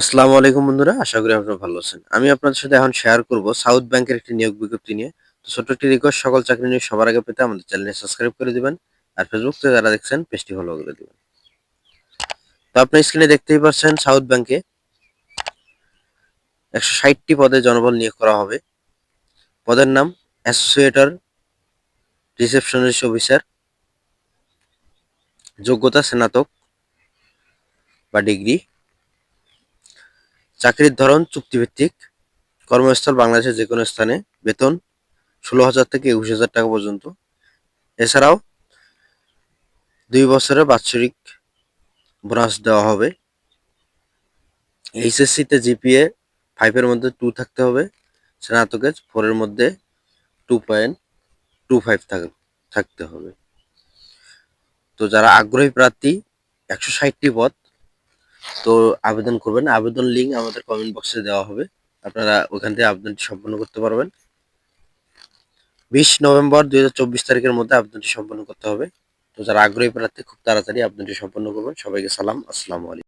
আসসালামু আলাইকুম বন্ধুরা, আশা করি আপনারা ভালো আছেন। আমি আপনাদের সাথে এখন শেয়ার করব সাউথ ব্যাংকের একটি নিয়োগ বিজ্ঞপ্তি নিয়ে। তো ছোট্ট একটি রিকোয়েস্ট সকল চাকরি নিয়ে সবার আগে পেতে আমাদের চ্যানেলে সাবস্ক্রাইব করে দিবেন আর ফেসবুক থেকে যারা দেখছেন, পেজটি ফলো করে দিবেন। তো আপনি স্ক্রিনে দেখতেই পাচ্ছেন সাউথ ব্যাংকে একশো ষাটটি পদে জনবল নিয়োগ করা হবে। পদের নাম অ্যাসোসিয়েটর রিসেপশনিস্ট অফিসার যোগ্যতা স্নাতক বা ডিগ্রি। চাকরির ধরন চুক্তিভিত্তিক। কর্মস্থল বাংলাদেশের যে কোনো স্থানে বেতন ষোলো হাজার থেকে একুশ হাজার টাকা পর্যন্ত। এছাড়াও দুই বছরের বাৎসরিক বোনাস দেওয়া হবে। এইচএসসিতে জিপিএ ফাইভের মধ্যে টু থাকতে হবে। স্নাতকে ফোরের মধ্যে টু পয়েন্ট টু ফাইভ থাকতে হবে। তো যারা আগ্রহী প্রার্থী, একশো ষাটটি পদ তো আবেদন করবেন। আবেদন লিঙ্ক আমাদের কমেন্ট বক্সে দেওয়া হবে। আপনারা ওখান থেকে আবেদনটি সম্পন্ন করতে পারবেন। বিশ নভেম্বর দুই হাজার চব্বিশ তারিখের মধ্যে আবেদনটি সম্পন্ন করতে হবে। তো যারা আগ্রহী প্রার্থী, খুব তাড়াতাড়ি আবেদনটি সম্পন্ন করবেন। সবাইকে সালাম। আসসালামু আলাইকুম।